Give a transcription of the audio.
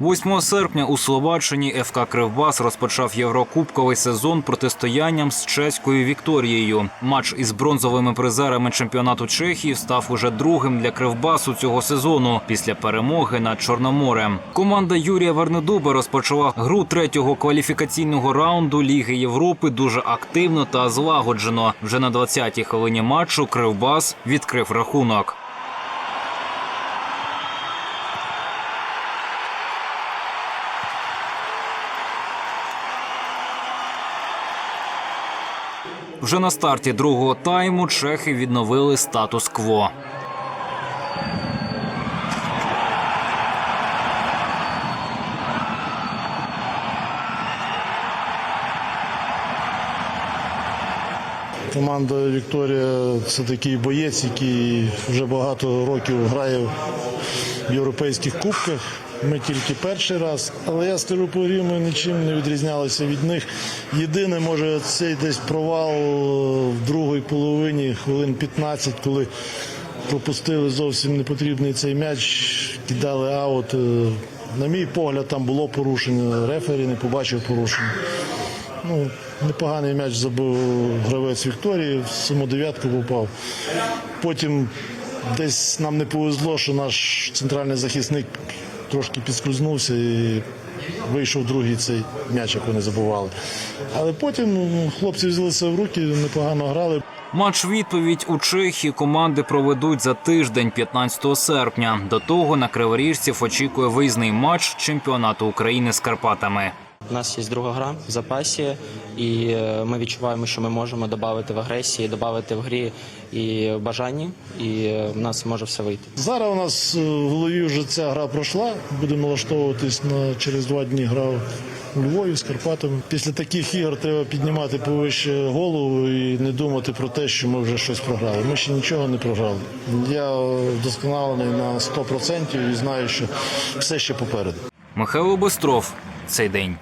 8 серпня у Словаччині ФК Кривбас розпочав єврокубковий сезон протистоянням з чеською Вікторією. Матч із бронзовими призерами чемпіонату Чехії став уже другим для Кривбасу цього сезону після перемоги над Чорноморем. Команда Юрія Вернедуба розпочала гру третього кваліфікаційного раунду Ліги Європи дуже активно та злагоджено. Вже на 20-й хвилині матчу Кривбас відкрив рахунок. Вже на старті другого тайму чехи відновили статус-кво. Команда Вікторія це такий боєць, який вже багато років грає європейських кубках. Ми тільки перший раз, але я скажу по ми нічим не відрізнялися від них. Єдине, може, цей десь провал в другій половині, хвилин 15, коли пропустили зовсім непотрібний цей м'яч, кидали аут. Е, На мій погляд, там було порушення. Рефері не побачив порушення. Ну, непоганий м'яч забив гравець Вікторії, в саму дев'ятку попав. Потім десь нам не повезло, що наш центральний захисник трошки підскользнувся і вийшов другий цей м'яч, як вони забували. Але потім ну, хлопці взялися в руки, непогано грали. Матч відповідь у Чехії команди проведуть за тиждень, 15 серпня. До того на криворіжців очікує виїзний матч чемпіонату України з Карпатами. У нас є друга гра в запасі, і е, ми відчуваємо, що ми можемо додати в агресії, додати в грі і в бажанні, і е, в нас може все вийти. Зараз у нас е, в голові вже ця гра пройшла. Будемо налаштовуватись на через два дні гра у Львові з Карпатами. Після таких ігор треба піднімати повище голову і не думати про те, що ми вже щось програли. Ми ще нічого не програли. Я вдосконалений на 100% і знаю, що все ще попереду. Михайло Бистров цей день.